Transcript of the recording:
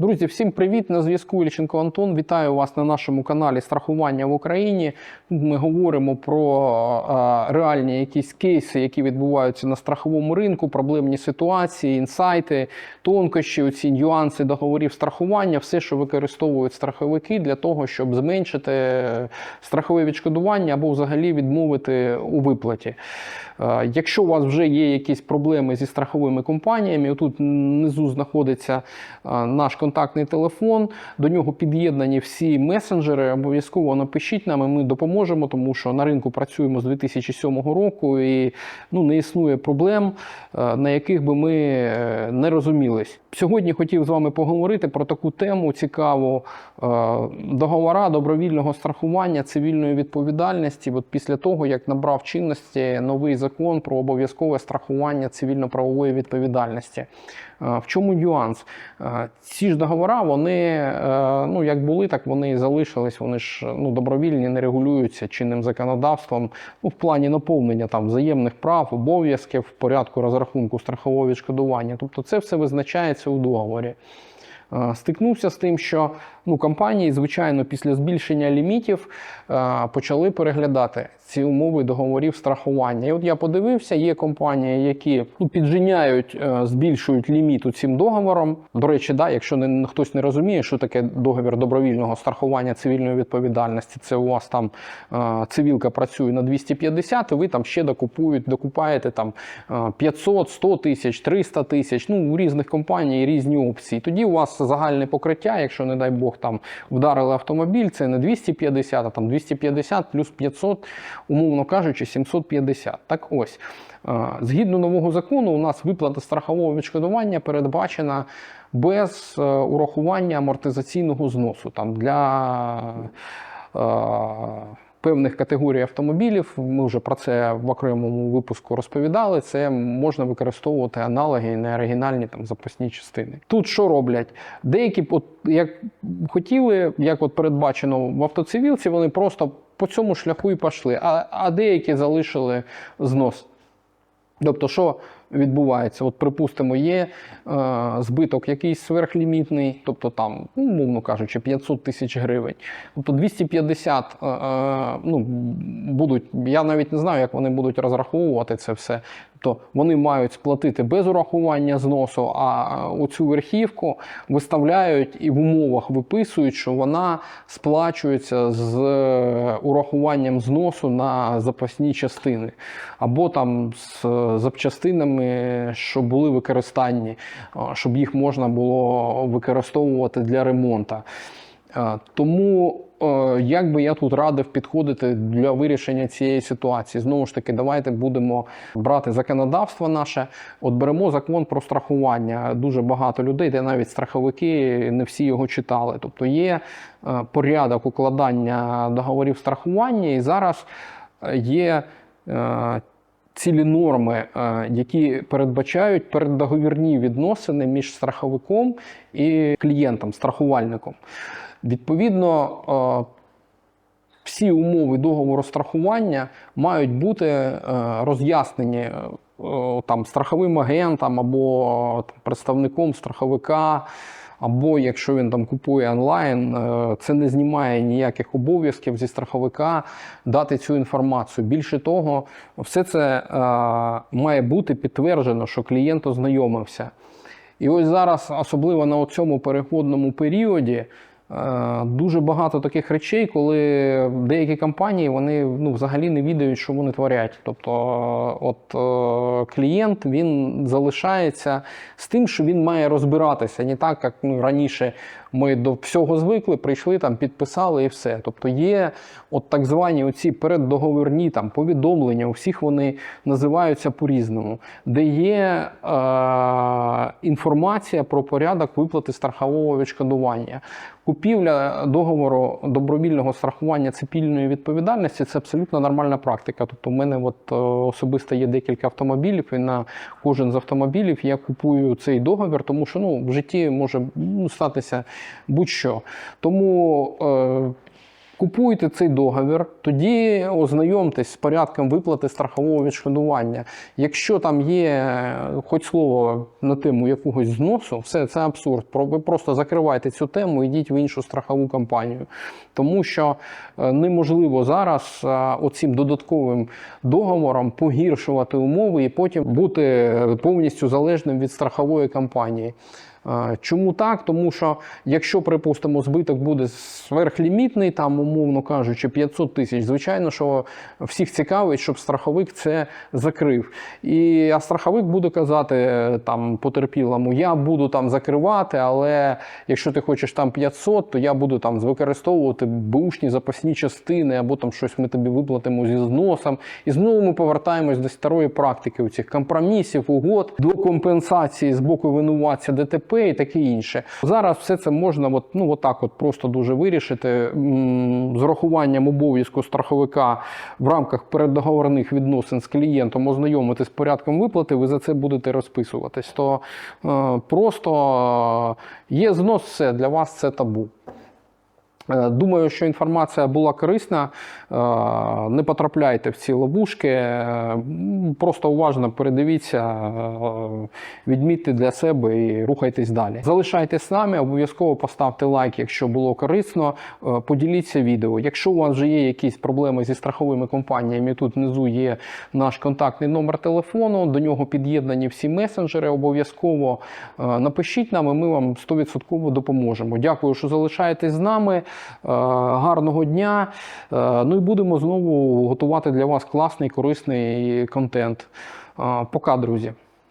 Друзі, всім привіт! На зв'язку Ільченко Антон. Вітаю вас на нашому каналі Страхування в Україні. Тут Ми говоримо про е, реальні якісь кейси, які відбуваються на страховому ринку, проблемні ситуації, інсайти, тонкощі, оці нюанси договорів страхування, все, що використовують страховики для того, щоб зменшити страхове відшкодування або взагалі відмовити у виплаті. Е, Якщо у вас вже є якісь проблеми зі страховими компаніями, тут внизу знаходиться е, наш контактний телефон, до нього під'єднані всі месенджери. Обов'язково напишіть нам, і ми допоможемо, тому що на ринку працюємо з 2007 року і ну, не існує проблем, е, на яких би ми е, не розумілись. Сьогодні хотів з вами поговорити про таку тему цікаву е, договора добровільного страхування цивільної відповідальності. От після того, як набрав чинності новий закон про обов'язкове страхування цивільно-правової відповідальності. Е, В чому нюанс? Е, Ці ж договори, вони е, ну як були, так вони і залишились. Вони ж ну добровільні, не регулюються чинним законодавством. Ну, в плані наповнення там взаємних прав, обов'язків в порядку розрахунку страхового відшкодування. Тобто, це все визначається у договорі. Стикнувся з тим, що ну, компанії, звичайно, після збільшення лімітів почали переглядати ці умови договорів страхування. І от я подивився, є компанії, які ну, піджиняють, е, збільшують ліміт у цим договором. До речі, да, якщо не, хтось не розуміє, що таке договір добровільного страхування цивільної відповідальності, це у вас там е, цивілка працює на 250, і ви там ще докупують, докупаєте там е, 500, 100 тисяч, 300 тисяч. Ну, у різних компаній різні опції. Тоді у вас загальне покриття, якщо, не дай Бог, там вдарили автомобіль, це не 250, а там 250 плюс 500, умовно кажучи, 750. Так ось. е, Згідно нового закону, у нас виплата страхового відшкодування передбачена без е, урахування амортизаційного зносу. Там для е, певних категорій автомобілів, ми вже про це в окремому випуску розповідали. Це можна використовувати аналоги на оригінальні там запасні частини. Тут що роблять? Деякі, от, як хотіли, як от передбачено в автоцивілці, вони просто по цьому шляху і пішли, а, а деякі залишили знос. Тобто, що відбувається? От, припустимо, є е, збиток якийсь сверхлімітний, тобто там, ну, умовно кажучи, 500 тисяч гривень. Тобто 250 е, е, ну, будуть, я навіть не знаю, як вони будуть розраховувати це все. Тобто вони мають сплатити без урахування зносу, а оцю верхівку виставляють і в умовах виписують, що вона сплачується з е, урахуванням зносу на запасні частини, або там з запчастинами, що були використані, е, щоб їх можна було використовувати для ремонту. Е, Тому е, як би я тут радив підходити для вирішення цієї ситуації? Знову ж таки, давайте будемо брати законодавство наше. От беремо закон про страхування. Дуже багато людей, де навіть страховики, не всі його читали. Тобто є порядок укладання договорів страхування, і зараз є. Цілі норми, е, які передбачають переддоговірні відносини між страховиком і клієнтом, страхувальником. Відповідно, е, всі умови договору страхування мають бути е, роз'яснені там, страховим агентом або там, представником страховика. Або якщо він там купує онлайн, е, це не знімає ніяких обов'язків зі страховика дати цю інформацію. Більше того, все це е, має бути підтверджено, що клієнт ознайомився. І ось зараз, особливо на цьому переходному періоді, е, дуже багато таких речей, коли деякі компанії вони ну, взагалі не відають, що вони творять. Тобто, е, от е, клієнт він залишається з тим, що він має розбиратися, не так, як ну, раніше ми до всього звикли, прийшли там, підписали і все. Тобто є от так звані оці переддоговірні там повідомлення, у всіх вони називаються по-різному, де є е, інформація про порядок виплати страхового відшкодування. Купівля договору добровільного страхування цивільної відповідальності це абсолютно нормальна практика. Тобто, в мене от, е, особисто є декілька автомобілів, і на кожен з автомобілів я купую цей договір, тому що ну, в житті може ну, статися будь-що. Тому е, Купуйте цей договір, тоді ознайомтесь з порядком виплати страхового відшкодування. Якщо там є е, хоч слово на тему якогось зносу, все це абсурд. Ви просто закривайте цю тему, йдіть в іншу страхову компанію. Тому що е, неможливо зараз е, оцим додатковим договором погіршувати умови і потім бути повністю залежним від страхової компанії. Е, Чому так? Тому що якщо, припустимо, збиток буде сверхлімітний, там, умовно кажучи, 500 тисяч, звичайно, що всіх цікавить, щоб страховик це закрив. І, а страховик буде казати е, там потерпілому, я буду там закривати, але якщо ти хочеш там 500, то я буду там використовувати бушні запасні частини, або там щось ми тобі виплатимо зі зносом. І знову ми повертаємось до старої практики у цих компромісів, угод, до компенсації з боку винуватця ДТП і таке інше. Зараз все це можна от, ну, отак от просто дуже вирішити з урахуванням обов'язку страховика в рамках передоговорних відносин з клієнтом ознайомитись з порядком виплати, ви за це будете розписуватись. То е, просто е, є знос, все для вас це табу. Е, Думаю, що інформація була корисна. Е, Не потрапляйте в ці ловушки. Е, Просто уважно передивіться, відмітьте для себе і рухайтесь далі. Залишайтесь з нами, обов'язково поставте лайк, якщо було корисно. Поділіться відео. Якщо у вас вже є якісь проблеми зі страховими компаніями, тут внизу є наш контактний номер телефону. До нього під'єднані всі месенджери. Обов'язково напишіть нам, і ми вам 100% допоможемо. Дякую, що залишаєтесь з нами. Е, Гарного дня. Е, Ну і будемо знову готувати для вас класний, корисний контент. Е, Пока, друзі.